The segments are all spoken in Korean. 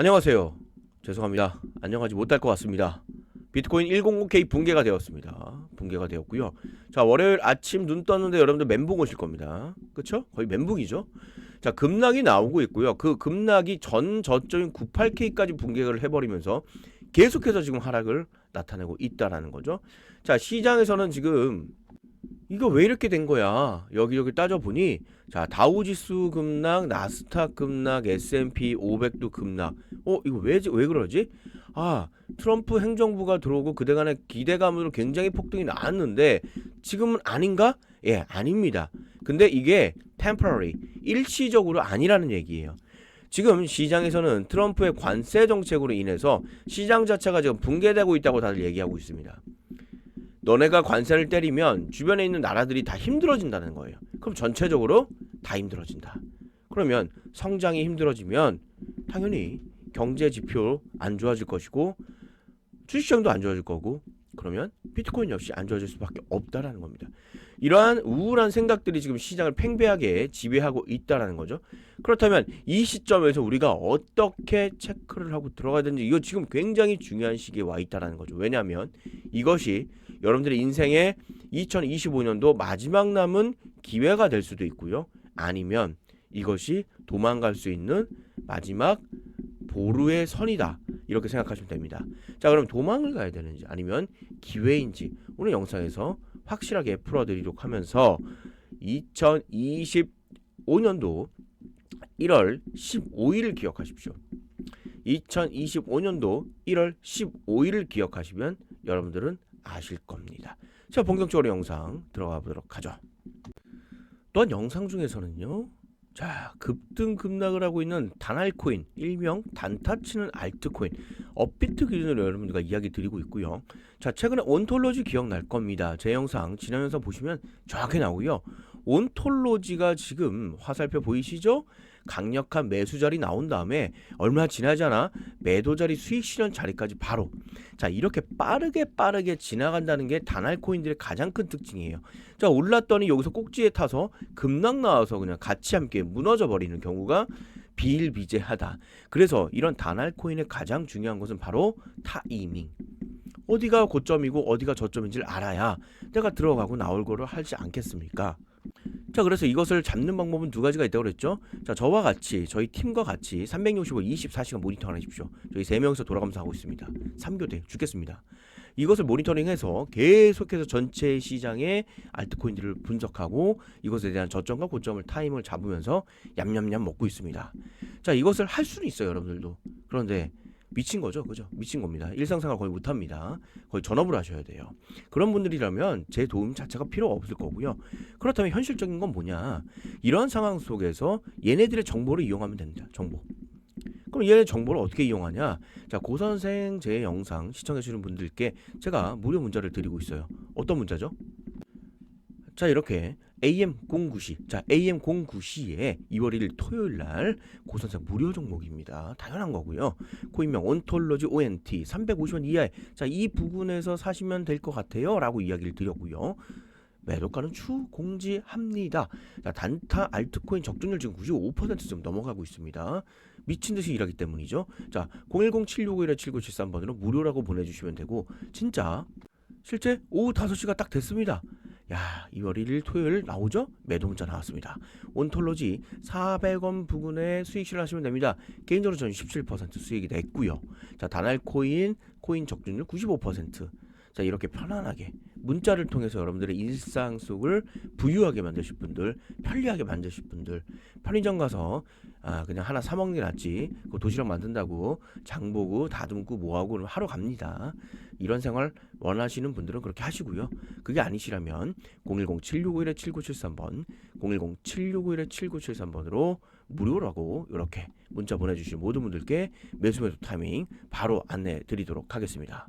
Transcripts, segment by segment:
안녕하세요. 죄송합니다. 안녕하지 못할 것 같습니다. 비트코인 100K 붕괴가 되었습니다. 붕괴가 되었고요. 자, 월요일 아침 눈 떴는데 여러분들 멘붕 오실 겁니다. 그쵸? 거의 멘붕이죠. 자, 급락이 나오고 있고요. 그 급락이 전 저점인 98K까지 붕괴를 해버리면서 계속해서 지금 하락을 나타내고 있다라는 거죠. 자, 시장에서는 지금 이거 왜 이렇게 된 거야? 여기저기 따져보니 자 다우지수 급락, 나스닥 급락, S&P 500도 급락. 어 이거 왜지? 왜 그러지? 아 트럼프 행정부가 들어오고 그대간의 기대감으로 굉장히 폭등이 나왔는데 지금은 아닌가? 예 아닙니다. 근데 이게 temporary 일시적으로 아니라는 얘기예요. 지금 시장에서는 트럼프의 관세 정책으로 인해서 시장 자체가 지금 붕괴되고 있다고 다들 얘기하고 있습니다. 너네가 관세를 때리면 주변에 있는 나라들이 다 힘들어진다는 거예요. 그럼 전체적으로 다 힘들어진다. 그러면 성장이 힘들어지면 당연히 경제 지표 안 좋아질 것이고 주식시장도 안 좋아질 거고 그러면 비트코인 역시 안 좋아질 수밖에 없다라는 겁니다. 이러한 우울한 생각들이 지금 시장을 팽배하게 지배하고 있다라는 거죠. 그렇다면 이 시점에서 우리가 어떻게 체크를 하고 들어가야 되는지 이거 지금 굉장히 중요한 시기에 와 있다라는 거죠. 왜냐하면 이것이 여러분들의 인생의 2025년도 마지막 남은 기회가 될 수도 있고요. 아니면 이것이 도망갈 수 있는 마지막 보루의 선이다. 이렇게 생각하시면 됩니다. 자, 그럼 도망을 가야 되는지 아니면 기회인지 오늘 영상에서 확실하게 풀어드리도록 하면서 2025년도 1월 15일을 기억하십시오. 2025년도 1월 15일을 기억하시면 여러분들은 아실 겁니다. 자, 본격적으로 영상 들어가 보도록 하죠. 또한 영상 중에서는요. 자, 급등 급락을 하고 있는 단알코인, 일명 단타치는 알트코인, 업비트 기준으로 여러분들과 이야기 드리고 있고요. 자, 최근에 온톨로지 기억날 겁니다. 제 영상 지난 영상 보시면 정확히 나오고요. 온톨로지가 지금 화살표 보이시죠? 강력한 매수 자리 나온 다음에 얼마 지나지 않아 매도 자리 수익 실현 자리까지 바로 자 이렇게 빠르게 빠르게 지나간다는 게 단알 코인들의 가장 큰 특징이에요. 자 올랐더니 여기서 꼭지에 타서 급락 나와서 그냥 같이 함께 무너져 버리는 경우가 비일비재하다. 그래서 이런 단알 코인의 가장 중요한 것은 바로 타이밍. 어디가 고점이고 어디가 저점인지를 알아야 내가 들어가고 나올 거를 하지 않겠습니까? 자, 그래서 이것을 잡는 방법은 두 가지가 있다고 그랬죠. 자, 저와 같이 저희 팀과 같이 365 24시간 모니터링 하십시오. 저희 세 명이서 돌아가면서 하고 있습니다. 3교대 죽겠습니다. 이것을 모니터링해서 계속해서 전체 시장의 알트코인들을 분석하고 이것에 대한 저점과 고점을 타임을 잡으면서 얌얌얌 먹고 있습니다. 자, 이것을 할 수는 있어요, 여러분들도. 그런데 미친 거죠, 그죠? 미친 겁니다. 일상생활 거의 못 합니다. 거의 전업을 하셔야 돼요. 그런 분들이라면 제 도움 자체가 필요 없을 거고요. 그렇다면 현실적인 건 뭐냐? 이런 상황 속에서 얘네들의 정보를 이용하면 됩니다. 정보. 그럼 얘네 정보를 어떻게 이용하냐? 자, 고 선생 제 영상 시청해 주시는 분들께 제가 무료 문자를 드리고 있어요. 어떤 문자죠? 자, 이렇게 AM 09시. 자, AM 09시에 2월 1일 토요일 날 고선생 무료 종목입니다. 당연한 거고요. 코인명 온톨로지 ONT 350원 이하에 자, 이 부분에서 사시면 될 것 같아요라고 이야기를 드렸고요. 매도가는 추 공지합니다. 자, 단타 알트코인 적중률 지금 95%좀 넘어가고 있습니다. 미친 듯이 일하기 때문이죠. 자, 010-7651-7973번으로 무료라고 보내주시면 되고 진짜 실제 오후 5시가 딱 됐습니다. 야, 2월 1일 토요일 나오죠? 매도 문자 나왔습니다. 온톨로지 400원 부근에 수익 실현하시면 됩니다. 개인적으로 저는 17% 수익이 냈고요. 자, 단알 코인 코인 적중률 95%. 자, 이렇게 편안하게 문자를 통해서 여러분들의 일상 속을 부유하게 만드실 분들, 편리하게 만드실 분들, 편의점 가서 아, 그냥 하나 사 먹는 게 낫지. 그 도시락 만든다고 장 보고 다듬고 뭐하고 하러 갑니다. 이런 생활 원하시는 분들은 그렇게 하시고요. 그게 아니시라면 010-7651-7973번, 010-7651-7973번으로 무료라고 이렇게 문자 보내주신 모든 분들께 매수 매수 타이밍 바로 안내 드리도록 하겠습니다.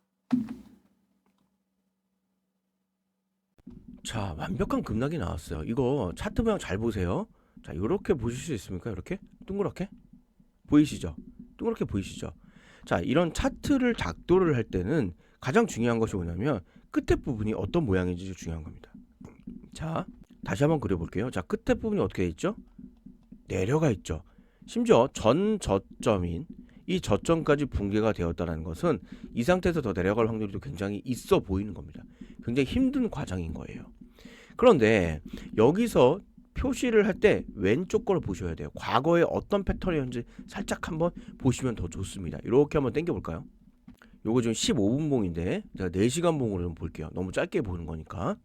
자, 완벽한 급락이 나왔어요. 이거 차트 모양 잘 보세요. 자, 이렇게 보실 수 있습니까? 이렇게 동그랗게 보이시죠? 동그랗게 보이시죠? 자, 이런 차트를 작도를 할 때는 가장 중요한 것이 뭐냐면 끝에 부분이 어떤 모양인지 중요한 겁니다. 자, 다시 한번 그려볼게요. 자, 끝에 부분이 어떻게 돼 있죠? 내려가 있죠. 심지어 전 저점인 이 저점까지 붕괴가 되었다는 것은 이 상태에서 더 내려갈 확률이 굉장히 있어 보이는 겁니다. 굉장히 힘든 과정인 거예요. 그런데 여기서 표시를 할 때 왼쪽 거를 보셔야 돼요. 과거에 어떤 패턴이었는지 살짝 한번 보시면 더 좋습니다. 이렇게 한번 당겨 볼까요? 요거 지금 15분 봉인데 제가 4시간 봉으로 좀 볼게요. 너무 짧게 보는 거니까.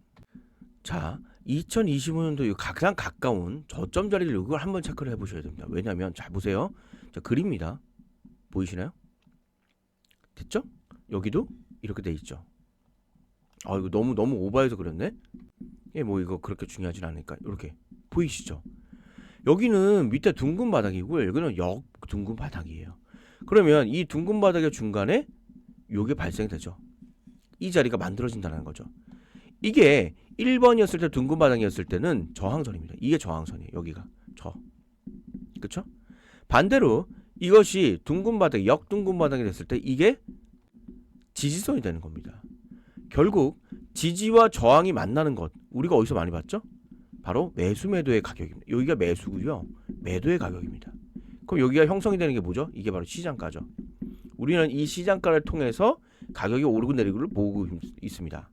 자, 2025년도 가장 가까운 저점 자리를 이걸 한번 체크를 해 보셔야 됩니다. 왜냐면 잘 보세요. 자, 그립니다. 보이시나요? 됐죠? 여기도 이렇게 돼 있죠. 아, 이거 너무 너무 오버해서 그렸네. 예, 뭐 이거 그렇게 중요하진 않으니까 이렇게 보이시죠? 여기는 밑에 둥근 바닥이고요. 여기는 역 둥근 바닥이에요. 그러면 이 둥근 바닥의 중간에 요게 발생이 되죠. 이 자리가 만들어진다는 거죠. 이게 1번이었을 때 둥근 바닥이었을 때는 저항선입니다. 이게 저항선이에요. 여기가 저. 그렇죠? 반대로 이것이 둥근 바닥, 역둥근 바닥이 됐을 때 이게 지지선이 되는 겁니다. 결국 지지와 저항이 만나는 것 우리가 어디서 많이 봤죠? 바로 매수 매도의 가격입니다. 여기가 매수고요. 매도의 가격입니다. 그럼 여기가 형성이 되는 게 뭐죠? 이게 바로 시장가죠. 우리는 이 시장가를 통해서 가격이 오르고 내리고를 보고 있습니다.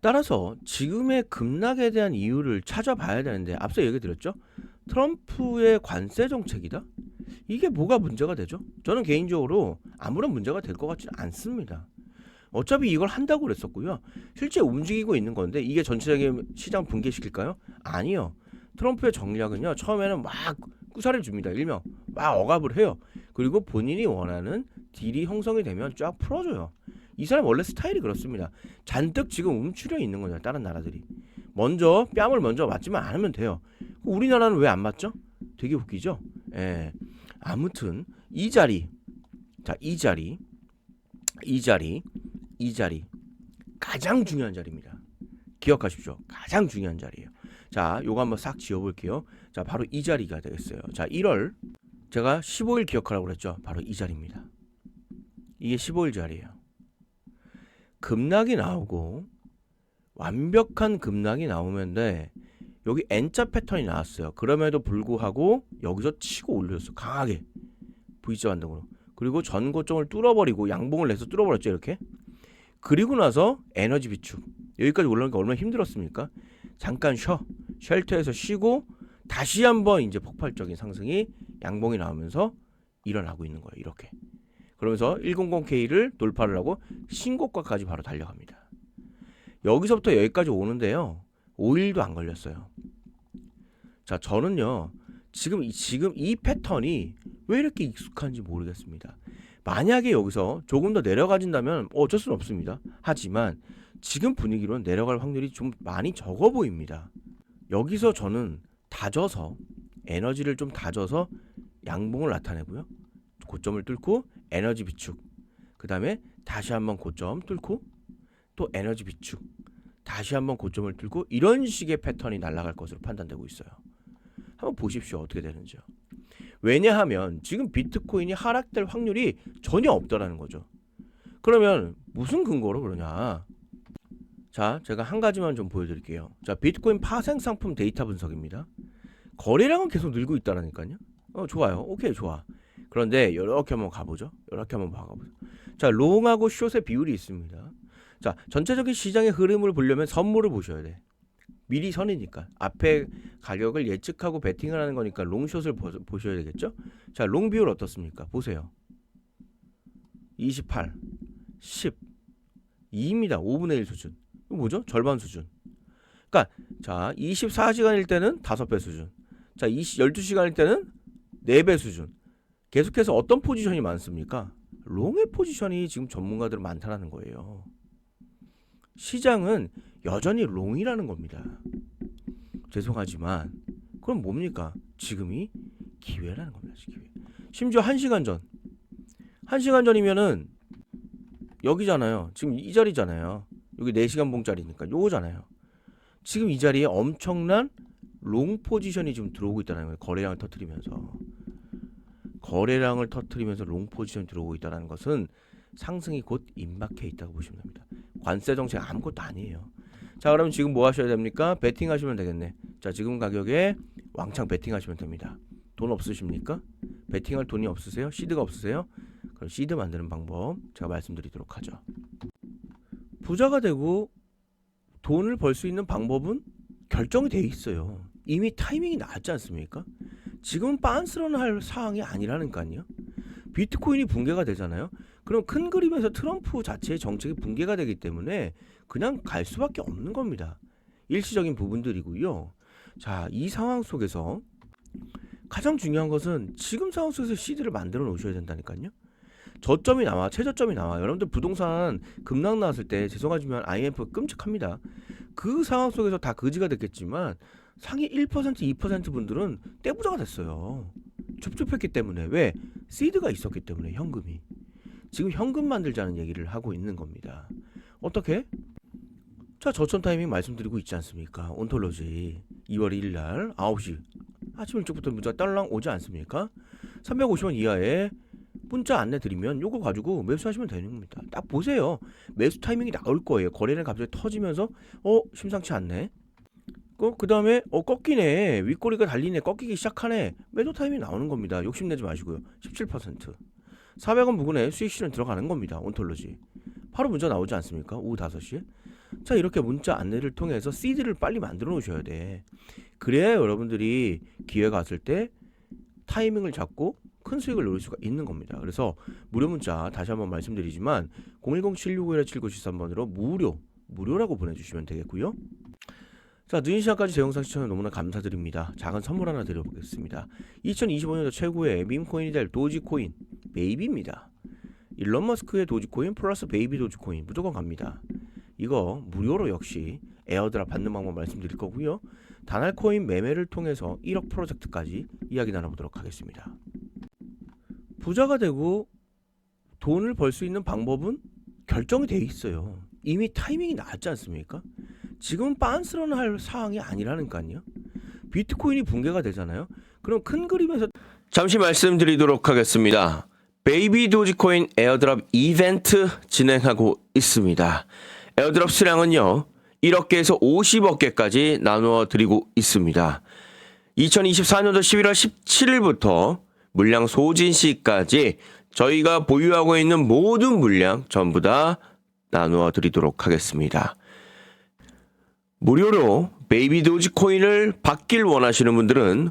따라서 지금의 급락에 대한 이유를 찾아봐야 되는데 앞서 얘기 드렸죠? 트럼프의 관세 정책이다? 이게 뭐가 문제가 되죠? 저는 개인적으로 아무런 문제가 될 것 같지는 않습니다. 어차피 이걸 한다고 그랬었고요. 실제 움직이고 있는 건데 이게 전체적인 시장 붕괴시킬까요? 아니요. 트럼프의 전략은요. 처음에는 막 구사를 줍니다. 일명 막 억압을 해요. 그리고 본인이 원하는 딜이 형성이 되면 쫙 풀어줘요. 이 사람 원래 스타일이 그렇습니다. 잔뜩 지금 움츠려 있는 거냐 다른 나라들이. 먼저 뺨을 먼저 맞지만 않으면 돼요. 우리나라는 왜 안 맞죠? 되게 웃기죠? 예. 아무튼 이 자리 자 이 자리 이 자리 이 자리 가장 중요한 자리입니다. 기억하십시오. 가장 중요한 자리예요. 자, 요거 한번 싹 지워 볼게요. 자, 바로 이 자리가 되겠어요. 자, 1월 제가 15일 기억하라고 그랬죠. 바로 이 자리입니다. 이게 15일 자리예요. 급락이 나오고 완벽한 급락이 나오면 돼. 여기 N자 패턴이 나왔어요. 그럼에도 불구하고 여기서 치고 올렸어. 강하게. V자 반등으로. 그리고 전고점을 뚫어버리고 양봉을 내서 뚫어버렸죠. 이렇게. 그리고 나서 에너지 비축. 여기까지 올라오는 게 얼마나 힘들었습니까? 잠깐 쉬어. 쉘터에서 쉬고 다시 한번 이제 폭발적인 상승이 양봉이 나오면서 일어나고 있는 거예요. 이렇게. 그러면서 100K를 돌파를 하고 신고가까지 바로 달려갑니다. 여기서부터 여기까지 오는데요. 5일도 안 걸렸어요. 자, 저는요. 지금 이, 지금 이 패턴이 왜 이렇게 익숙한지 모르겠습니다. 만약에 여기서 조금 더 내려가진다면 어쩔 수는 없습니다. 하지만 지금 분위기로는 내려갈 확률이 좀 많이 적어 보입니다. 여기서 저는 다져서 에너지를 좀 다져서 양봉을 나타내고요. 고점을 뚫고 에너지 비축. 그 다음에 다시 한번 고점 뚫고 또 에너지 비축. 다시 한번 고점을 뚫고 이런 식의 패턴이 날아갈 것으로 판단되고 있어요. 한번 보십시오. 어떻게 되는지요. 왜냐하면 지금 비트코인이 하락될 확률이 전혀 없다라는 거죠. 그러면 무슨 근거로 그러냐? 자, 제가 한 가지만 좀 보여드릴게요. 자, 비트코인 파생 상품 데이터 분석입니다. 거래량은 계속 늘고 있다라니까요. 어, 좋아요. 오케이, 좋아. 그런데 이렇게 한번 가보죠. 이렇게 한번 봐가보죠. 자, 롱하고 숏의 비율이 있습니다. 자, 전체적인 시장의 흐름을 보려면 선물을 보셔야 돼. 미리 선이니까 앞에 가격을 예측하고 베팅을 하는 거니까 롱숏을 보, 보셔야 되겠죠? 자, 롱 비율 어떻습니까? 보세요. 28, 10, 2입니다. 5분의 1 수준. 이거 뭐죠? 절반 수준. 그러니까 자 24시간일 때는 5배 수준. 자 20, 12시간일 때는 4배 수준. 계속해서 어떤 포지션이 많습니까? 롱의 포지션이 지금 전문가들 많다라는 거예요. 시장은 여전히 롱이라는 겁니다. 죄송하지만 그럼 뭡니까? 지금이 기회라는 겁니다. 기회. 심지어 1시간 전. 1시간 전이면은 여기잖아요. 지금 이 자리잖아요. 여기 4시간 봉자리니까 요거잖아요. 지금 이 자리에 엄청난 롱 포지션이 지금 들어오고 있다는 거예요. 거래량을 터뜨리면서. 거래량을 터뜨리면서 롱 포지션이 들어오고 있다는 것은 상승이 곧 임박해 있다고 보시면 됩니다. 관세 정책 아무것도 아니에요. 자, 그러면 지금 뭐 하셔야 됩니까? 베팅 하시면 되겠네. 자, 지금 가격에 왕창 베팅 하시면 됩니다. 돈 없으십니까? 베팅할 돈이 없으세요? 시드가 없으세요? 그럼 시드 만드는 방법 제가 말씀드리도록 하죠. 부자가 되고 돈을 벌 수 있는 방법은 결정이 돼 있어요. 이미 타이밍이 나왔지 않습니까? 지금 빤스러는 할 사항이 아니라니까요. 비트코인이 붕괴가 되잖아요. 그럼 큰 그림에서 트럼프 자체의 정책이 붕괴가 되기 때문에 그냥 갈 수밖에 없는 겁니다. 일시적인 부분들이고요. 자, 이 상황 속에서 가장 중요한 것은 지금 상황 속에서 시드를 만들어 놓으셔야 된다니까요. 저점이 나와, 최저점이 나와. 여러분들 부동산 급락 나왔을 때 죄송하지만 IMF 끔찍합니다. 그 상황 속에서 다 거지가 됐겠지만 상위 1% 2% 분들은 떼부자가 됐어요. 춥춥했기 때문에 왜 시드가 있었기 때문에 현금이 지금 현금 만들자는 얘기를 하고 있는 겁니다. 어떻게? 자 저점 타이밍 말씀드리고 있지 않습니까? 온톨로지 2월 1일 날 9시 아침 일찍부터 문자 딸랑 오지 않습니까? 350원 이하에 문자 안내 드리면 요거 가지고 매수하시면 되는 겁니다. 딱 보세요. 매수 타이밍이 나올 거예요. 거래는 갑자기 터지면서 어 심상치 않네. 그, 그 다음에, 어, 꺾이네. 윗꼬리가 달리네. 꺾이기 시작하네. 매도 타임이 나오는 겁니다. 욕심내지 마시고요. 17%. 400원 부근에 수익 실현 들어가는 겁니다. 온톨로지. 바로 문자 나오지 않습니까? 오후 5시에. 자, 이렇게 문자 안내를 통해서 시드를 빨리 만들어 놓으셔야 돼. 그래야 여러분들이 기회가 왔을 때 타이밍을 잡고 큰 수익을 노릴 수가 있는 겁니다. 그래서 무료 문자 다시 한번 말씀드리지만 010-765-7973번으로 무료, 무료라고 보내주시면 되겠고요. 자, 늦은 시간까지 제 영상 시청해 너무나 감사드립니다. 작은 선물 하나 드려보겠습니다. 2025년도 최고의 밈코인이 될 도지코인 베이비입니다. 일론 머스크의 도지코인 플러스 베이비 도지코인 무조건 갑니다. 이거 무료로 역시 에어드랍 받는 방법 말씀드릴 거고요. 단알코인 매매를 통해서 1억 프로젝트까지 이야기 나눠보도록 하겠습니다. 부자가 되고 돈을 벌 수 있는 방법은 결정이 돼 있어요. 이미 타이밍이 나왔지 않습니까? 지금 빤스러는 할 사항이 아니라니까요. 비트코인이 붕괴가 되잖아요. 그럼 큰 그림에서 잠시 말씀드리도록 하겠습니다. 베이비 도지코인 에어드랍 이벤트 진행하고 있습니다. 에어드랍 수량은요. 1억 개에서 50억 개까지 나누어 드리고 있습니다. 2024년도 11월 17일부터 물량 소진 시까지 저희가 보유하고 있는 모든 물량 전부 다 나누어 드리도록 하겠습니다. 무료로 베이비 도지 코인을 받길 원하시는 분들은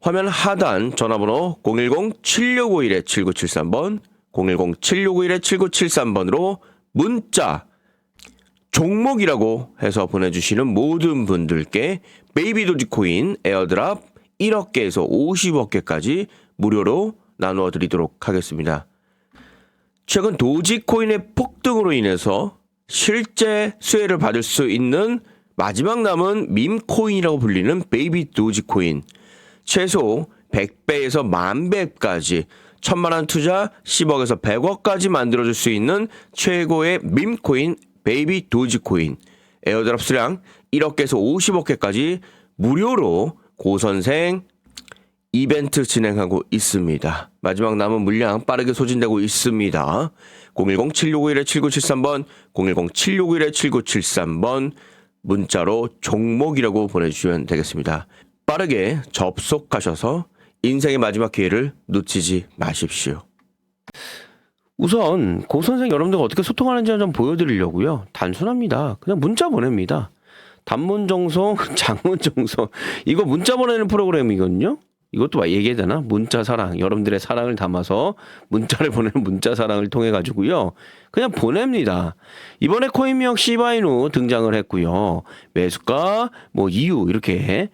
화면 하단 전화번호 010-7651-7973번, 010-7651-7973번으로 문자 종목이라고 해서 보내주시는 모든 분들께 베이비 도지 코인 에어드랍 1억 개에서 50억 개까지 무료로 나누어 드리도록 하겠습니다. 최근 도지 코인의 폭등으로 인해서 실제 수혜를 받을 수 있는 마지막 남은 밈코인이라고 불리는 베이비 도지코인. 최소 100배에서 만배까지 천만원 투자 10억에서 100억까지 만들어줄 수 있는 최고의 밈코인 베이비 도지코인. 에어드랍 수량 1억개에서 50억 개까지 무료로 고선생 이벤트 진행하고 있습니다. 마지막 남은 물량 빠르게 소진되고 있습니다. 010-7651-7973번, 010-7651-7973번 문자로 종목이라고 보내주시면 되겠습니다. 빠르게 접속하셔서 인생의 마지막 기회를 놓치지 마십시오. 우선 고 선생 여러분들과 어떻게 소통하는지 좀 보여드리려고요. 단순합니다. 그냥 문자 보냅니다. 단문 정송, 장문 정송. 이거 문자 보내는 프로그램이거든요. 이것도 막 되나? 문자 사랑. 여러분들의 사랑을 담아서 문자를 보내는 문자 사랑을 통해 가지고요. 그냥 보냅니다. 이번에 코인명 시바이누 등장을 했고요. 매수가, 뭐 이유 이렇게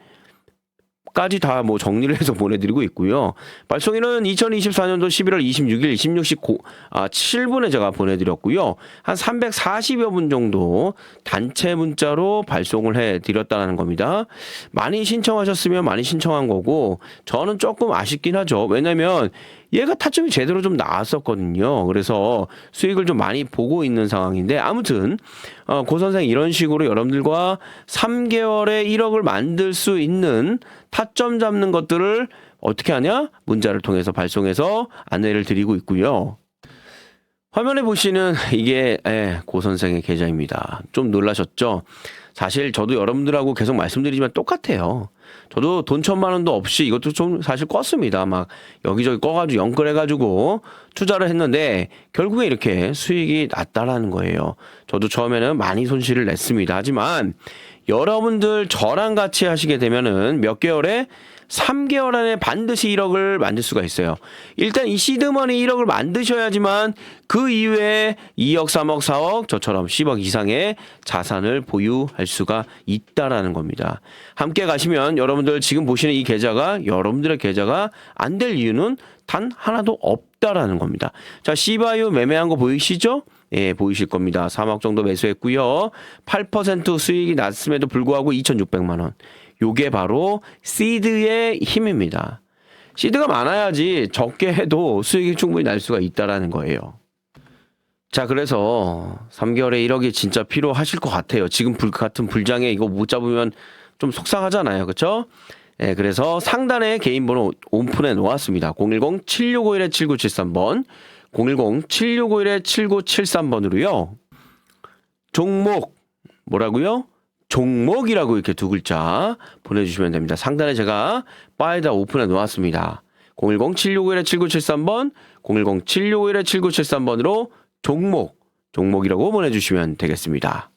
까지 다 뭐 정리를 해서 보내드리고 있고요. 발송일은 2024년도 11월 26일 16시 고, 아, 7분에 제가 보내드렸고요. 한 340여 분 정도 단체 문자로 발송을 해드렸다는 겁니다. 많이 신청하셨으면 많이 신청한 거고 저는 조금 아쉽긴 하죠. 왜냐면 얘가 타점이 제대로 좀 나왔었거든요. 그래서 수익을 좀 많이 보고 있는 상황인데 아무튼 어, 고 선생 이런 식으로 여러분들과 3개월에 1억을 만들 수 있는 타점 잡는 것들을 어떻게 하냐? 문자를 통해서 발송해서 안내를 드리고 있고요. 화면에 보시는 이게 예, 고 선생의 계좌입니다. 좀 놀라셨죠? 사실 저도 여러분들하고 계속 말씀드리지만 똑같아요. 저도 돈 천만 원도 없이 이것도 좀 사실 껐습니다. 막 여기저기 꺼가지고 연끌해가지고 투자를 했는데 결국에 이렇게 수익이 났다라는 거예요. 저도 처음에는 많이 손실을 냈습니다. 하지만 여러분들 저랑 같이 하시게 되면은 몇 개월에 3개월 안에 반드시 1억을 만들 수가 있어요. 일단 이 시드머니 1억을 만드셔야지만 그 이후에 2억, 3억, 4억 저처럼 10억 이상의 자산을 보유할 수가 있다라는 겁니다. 함께 가시면 여러분들 지금 보시는 이 계좌가 여러분들의 계좌가 안 될 이유는 단 하나도 없다라는 겁니다. 자, 시바유 매매한 거 보이시죠? 예, 보이실 겁니다. 3억 정도 매수했고요. 8% 수익이 났음에도 불구하고 2,600만 원. 요게 바로 시드의 힘입니다. 시드가 많아야지 적게 해도 수익이 충분히 날 수가 있다라는 거예요. 자, 그래서 3개월에 1억이 진짜 필요하실 것 같아요. 지금 불 같은 불장에 이거 못 잡으면 좀 속상하잖아요. 그렇죠? 예, 그래서 상단에 개인 번호 오픈해 놓았습니다. 010-7651-7973번, 010-7651-7973번으로요. 종목 뭐라고요? 종목이라고 이렇게 두 글자 보내주시면 됩니다. 상단에 제가 파일다 오픈해 놓았습니다. 010-7651-7973번, 010-7651-7973번으로 종목, 종목이라고 보내주시면 되겠습니다.